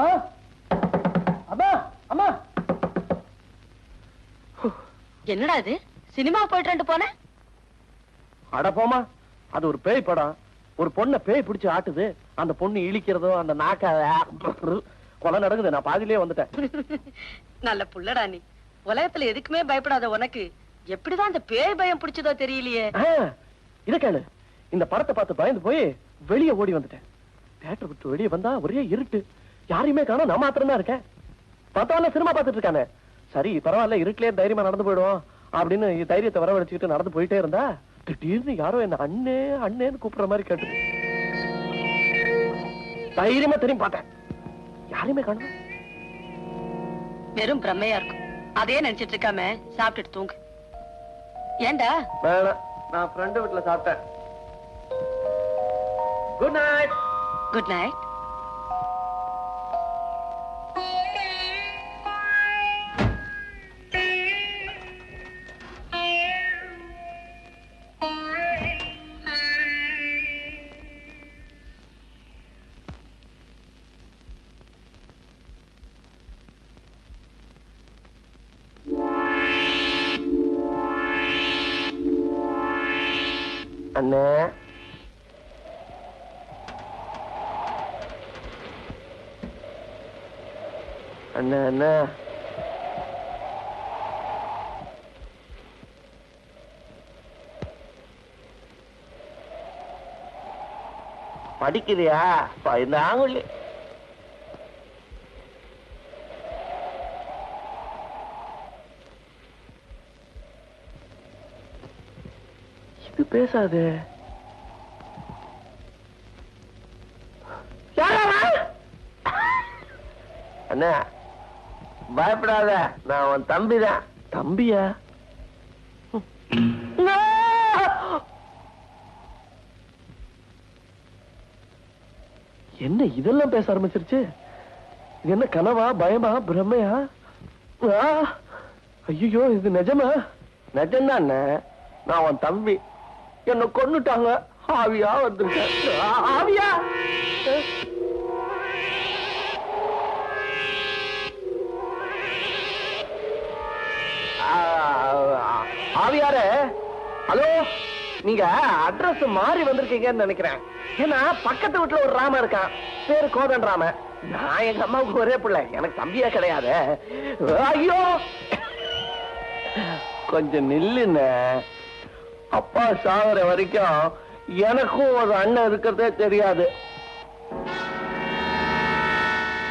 அம்மா. அம்மா அம்மா. என்னடா இது? சினிமா போயிட்டு போன? அட போமா அது ஒரு பேய் படம். ஒரு பொண்ணை பேய் பிடிச்சு ஆட்டுது. அந்த பொண்ணு இழிக்கிறதும் அந்த நாக்க கொலை நடக்குது. நான் பாதியிலே வந்துட்டேன். நல்ல புள்ளடா நீ. உலகத்துல எதுக்குமே பயப்படாத உனக்கு. எப்படிதான் அந்த பேய் பயம் பிடிச்சதோ தெரியலையே. இத கேளு. இந்த படத்தை பார்த்து பயந்து போய் வெளியே ஓடி வந்துட்டேன். தியேட்டர் விட்டு வெளியே வந்தா ஒரே இருட்டு. யாரையுமே காணோம் நான் மாத்திரம் தான் இருக்கேன். பார்த்தவன சினிமா பார்த்துட்டு இருக்கானே. சரி பரவாயில்ல இருட்டிலே தைரியமா நடந்து போயிடுவோம் அப்படின்னு தைரியத்தை வரவழைச்சுக்கிட்டு நடந்து போயிட்டே இருந்தா திடீர்னு யாரோ என்ன அண்ணே அண்ணேன்னு கூப்பிடுற மாதிரி கேட்டது. தைரியமா திரும்பி பார்த்தேன். யாரையுமே காணோம். வெறும் பிரம்மையா இருக்கும். அதே நினைச்சிட்டு இருக்காம சாப்பிட்டுட்டு தூங்கு. ஏண்டா? நான் ஃப்ரெண்டு வீட்டுல சாப்பிட்டேன். குட் நைட் குட் நைட் அண்ணே. அண்ணா அண்ணா. படிக்கிறியா? பயந்தாங்குள்ளி இது பேசாதே. அண்ணா பயப்படாத. நான் உன் தம்பிதான். தம்பியா? என்ன இதெல்லாம் பேச ஆரம்பிச்சிருச்சு? இது என்ன கனவா பயமா பிரம்மையா? ஐயோ இது நிஜமா? நிஜம்தான். நான் உன் தம்பி. என்ன கொன்னுட்டாங்க. ஆவியா வந்திருக்கேன் ஆவியா? ஆவியாரே ஹலோ? நீங்க அட்ரஸ் மாறி வந்திருக்கீங்கன்னு நினைக்கிறேன். ஏன்னா பக்கத்து வீட்டுல ஒரு ராம இருக்கான். பேரு கோதன் ராம நான் எங்க அம்மாவுக்கு ஒரே பிள்ளை. எனக்கு தம்பியா கிடையாது. ஐயோ! கொஞ்சம் நில்லுன்னு அப்பா சாகுற வரைக்கும் எனக்கும் ஒரு அண்ணன் இருக்கிறதே தெரியாது.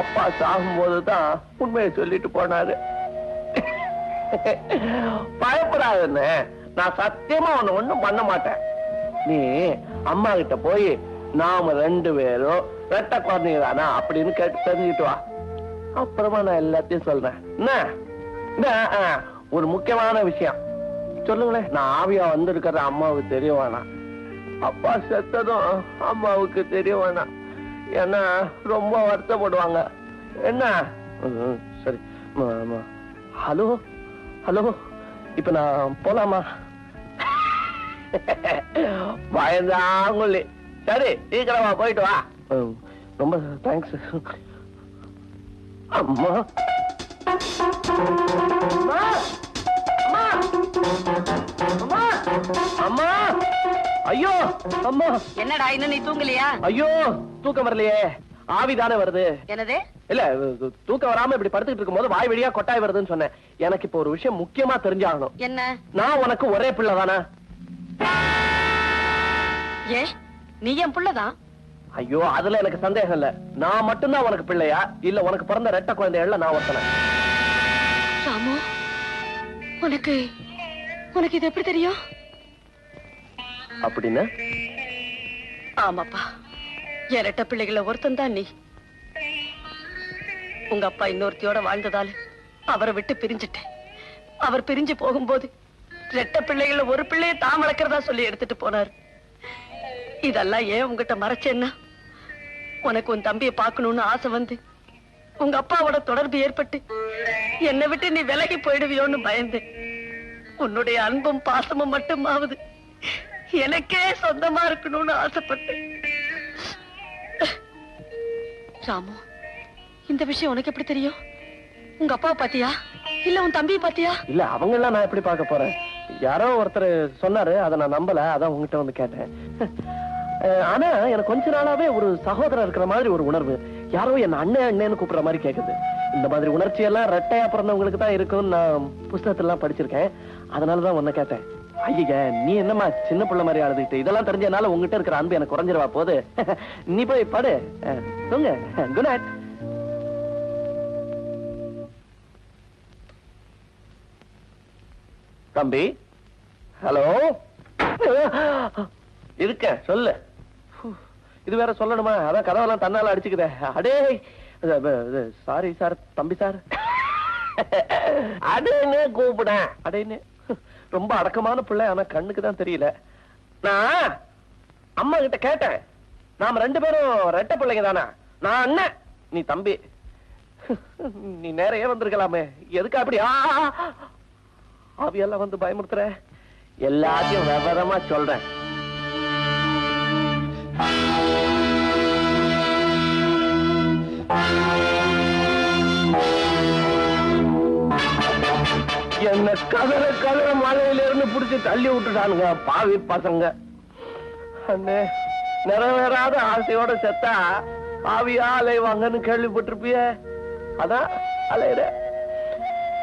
அப்பா சாகும்போது தான் உண்மையை சொல்லிட்டு போனாரு. பயப்படாதுன்னு நான் சத்தியமா உன்னை ஒண்ணும் பண்ண மாட்டேன். நீ அம்மா கிட்ட போய் நாம ரெண்டு பேரும் ரெட்ட குழந்தைங்க தானா அப்படின்னு கேட்டு தெரிஞ்சுட்டு வா. அப்புறமா நான் எல்லாத்தையும் சொல்றேன். என்ன? ஒரு முக்கியமான விஷயம். சொல்லுங்களேன் நான் ஆவியா வந்திருக்கிற அம்மாவுக்கு தெரிய வேணாம். அப்பா செத்ததும் அம்மாவுக்கு தெரிய வேணாம். ஏன்னா ரொம்ப வருத்தப்படுவாங்க. என்ன? ம், சரி. ஹலோ? ஹலோ? இப்ப நான் போலாமா? பயந்தாங்குள்ளி சரி சீக்கிரமா போயிட்டு வா. ரொம்ப தேங்க்ஸ் அம்மா. அம்மா. அம்மா. அம்மா! ஐயோ அம்மா! என்னடா இன்னும் நீ தூங்கலையா? ஐயோ தூக்கம் வரலையே. ஆவிதானே வருது. என்னது? இல்ல தூக்கம் வராம இப்படி படுத்துக்கிட்டு இருக்கும்போது வாய் வழியா கொட்டாய் வருதுன்னு சொன்னேன். எனக்கு இப்போ ஒரு விஷயம் முக்கியமா தெரிஞ்சாகணும். என்ன? நான் உனக்கு ஒரே பிள்ளை தானே. ஏ நீ என் புள்ளதான் ஐயோ அதுல எனக்கு சந்தேகம் இல்ல. நான் மட்டும்தான் உனக்கு பிள்ளையா? இல்ல உனக்கு பிறந்த ரெட்ட குழந்தைகள்ல நான் ஒருத்தனை. ராமு உனக்கு உனக்கு இது எப்படி தெரியும்? அப்படின்னா? ஆமாப்பா. இரட்ட ரெட்ட பிள்ளைகள ஒருத்தன் தான் நீ. உங்க அப்பா இன்னொருத்தியோட வாழ்ந்ததால அவரை விட்டு பிரிஞ்சிட்டேன். அவர் பிரிஞ்சு போகும்போது ரெட்ட பிள்ளைகள ஒரு பிள்ளைய தான் வளர்க்கறதா சொல்லி எடுத்துட்டு போனார். இதெல்லாம் ஏன் உங்ககிட்ட மறைச்சேன்னா? உனக்கு உன் தம்பியை பார்க்கணும்னு ஆசை வந்து உங்க அப்பாவோட தொடர்பு ஏற்பட்டு என்னை விட்டு நீ விலகி போயிடுவியோன்னு பயந்தேன். உன்னுடைய அன்பும் பாசமும் மட்டும் ஆகுது எனக்கே சொந்தமா இருக்கணும்னு ஆசைப்பட்டேன். ராமு இந்த விஷயம் உனக்கு எப்படி தெரியும்? உங்க அப்பா பாத்தியா இல்ல உன் தம்பி பாத்தியா இல்ல அவங்க எல்லாம் நான் எப்படி பார்க்க போறேன்? யாரோ ஒருத்தர் சொன்னாரு அதை நான் நம்பல அதான் உங்ககிட்ட வந்து கேட்டேன். ஆனா எனக்கு கொஞ்ச நாளாவே ஒரு சகோதரர் இருக்கிற மாதிரி ஒரு உணர்வு. யாரோ என்ன அண்ணன் அண்ணன்னு கூப்பிடுற மாதிரி கேக்குது. இந்த மாதிரி உணர்ச்சி எல்லாம் ரெட்டையா பிறந்தவங்களுக்கு தான் இருக்கும்னு நான் புஸ்தகத்துல எல்லாம் படிச்சிருக்கேன். அதனாலதான் உன்னை கேட்டேன். ஐயா நீ என்னம்மா சின்ன பிள்ளை மாதிரி அழுதுகிட்டு? இதெல்லாம் தெரிஞ்சனால உங்ககிட்ட இருக்கிற அன்பு எனக்கு குறைஞ்சிருவா போது. நீ போய் படு. தூங்க. குட் நைட் தம்பி? ஹலோ இருக்கேன் சொல்லு. இது வேற சொல்லணுமா? அதான் கதவெல்லாம் தன்னால அடிச்சுக்குதே. அடே சாரி சார் தம்பி சார் அடேன்னு கூப்பிடேன் அடேன்னு. ரொம்ப அடக்கமான பிள்ளை ஆனா கண்ணுக்கு தான் தெரியல. நான் அம்மா கிட்ட கேட்டேன். நாம ரெண்டு பேரும் ரெட்ட பிள்ளைங்க தானா? நான் அண்ணன். நீ தம்பி. நீ நேரையே வந்திருக்கலாமே. எதுக்கு அப்படி? ஆ, ஆவியெல்லாம் வந்து பயமுறுத்துற. எல்லாத்தையும் விவரமா சொல்றேன். என்ன கதற கதற மலையில இருந்து பிடிச்சி தள்ளி விட்டுட்டானுங்க பாவி பசங்க. அண்ணே நிறைவேறாத ஆசையோட செத்தா பாவியா அலைவாங்கன்னு கேள்விப்பட்டிருப்பிய? அதான் அலையிற.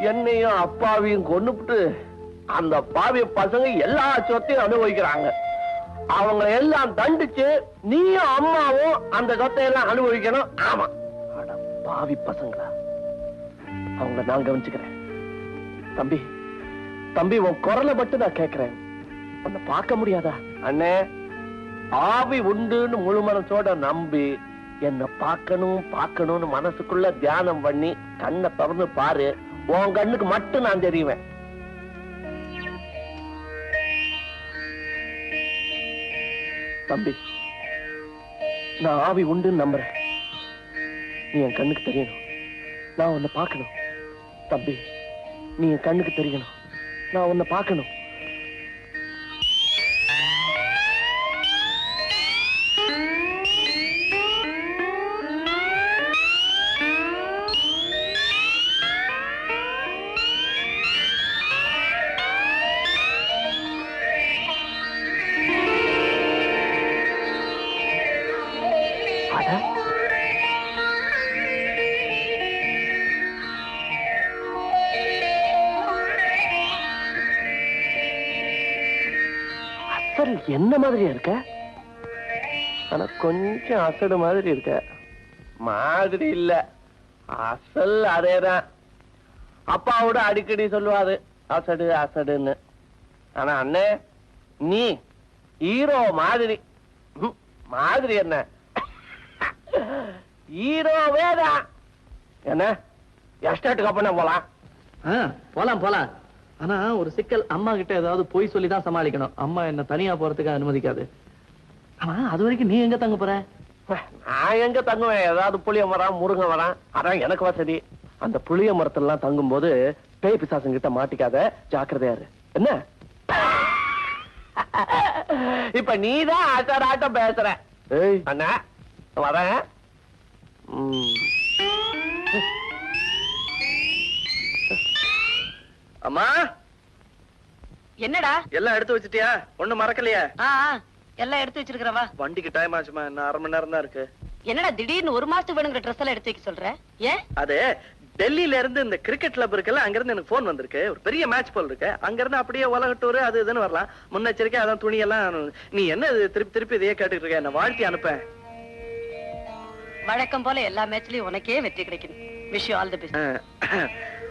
என்னையும் அப்பாவையும் கொண்டுபிட்டு அந்த பாவி பசங்க எல்லா சொத்தையும் அனுபவிக்கிறாங்க. அவங்க எல்லாம் தண்டிச்சு நீயும் அம்மாவும் அந்த சொத்தை எல்லாம் அனுபவிக்கணும். ஆமா. பாவி பசங்களா. அவங்கள நான் கவனிச்சுக்கிறேன். தம்பி தம்பி உன் குரலை மட்டும் நான் கேட்கிறேன். உன்னை பார்க்க முடியாதா? அண்ணே ஆவி உண்டுன்னு முழு மனசோட நம்பி என்ன பார்க்கணும் பார்க்கணும்னு மனசுக்குள்ள தியானம் பண்ணி கண்ணை திறந்து பாரு. உன் கண்ணுக்கு மட்டும் நான் தெரியுவேன் தம்பி நான் ஆவி உண்டுன்னு நம்புறேன். நீ என் கண்ணுக்கு தெரியணும். நான் உன்னை பார்க்கணும். தம்பி நீ கண்ணுக்கு தெரியணும் நான் உன்னை பார்க்கணும். அசல் என்ன மாதிரியா இருக்க? ஆனா கொஞ்சம் அசடு மாதிரி இருக்க. மாதிரி இல்ல. அசல் அதேதான். அப்பாவோட அடிக்கடி சொல்லுவாரு அசடு அசடுன்னு. ஆனா அண்ணே நீ ஹீரோ மாதிரி. மாதிரி என்ன? ஹீரோவே தான். என்ன? எஸ்டேட்டுக்கு அப்ப போலாம்? ஆ, போலாம் போலாம். ஆனா ஒரு சிக்கல் அம்மா கிட்ட ஏதாவது பொய் சொல்லி தான் சமாளிக்கணும். அம்மா என்ன தனியா போறதுக்கு அனுமதிக்காது. ஆமா அது வரைக்கும் நீ எங்க தங்க போற? நான் எங்க தங்குவேன்? ஏதாவது புளிய மரம் முருங்கை மரம்? அதான் எனக்கு வசதி. அந்த புளிய மரத்தெல்லாம் தங்கும்போது பேய் பிசாசங்க கிட்ட மாட்டிக்காத. ஜாக்கிரதையா இரு. என்ன? இப்ப நீதான் ஆட்டாட ஆட்டம் பேசுற அண்ணா வரேன். அம்மா? என்னடா? எல்லாம் எடுத்து வச்சிட்டியா? ஒண்ணு மறக்கலையா? எல்லாம் எடுத்து வச்சிருக்கிறவா வண்டிக்கு டைம் ஆச்சுமா இன்னும் அரை மணி நேரம் தான் இருக்கு. என்னடா திடீர்னு ஒரு மாசத்துக்கு வேணுங்கிற ட்ரெஸ் எல்லாம் எடுத்து வைக்க சொல்ற? ஏன்? அது டெல்லியில இருந்து இந்த கிரிக்கெட் கிளப் இருக்குல்ல அங்க இருந்து எனக்கு போன் வந்திருக்கு. ஒரு பெரிய மேட்ச் போல் இருக்கு. அங்க இருந்து அப்படியே உலக டூர் அது இதுன்னு வரலாம். முன்னெச்சரிக்கை அதான் துணி எல்லாம் நீ என்ன திருப்பி திருப்பி இதையே கேட்டுட்டு இருக்க? என்ன வாழ்த்தி அனுப்பேன் வழக்கம் போல எல்லா மேட்ச்லயும் உனக்கே வெற்றி கிடைக்கும் விஷ் ஆல் தி பெஸ்ட்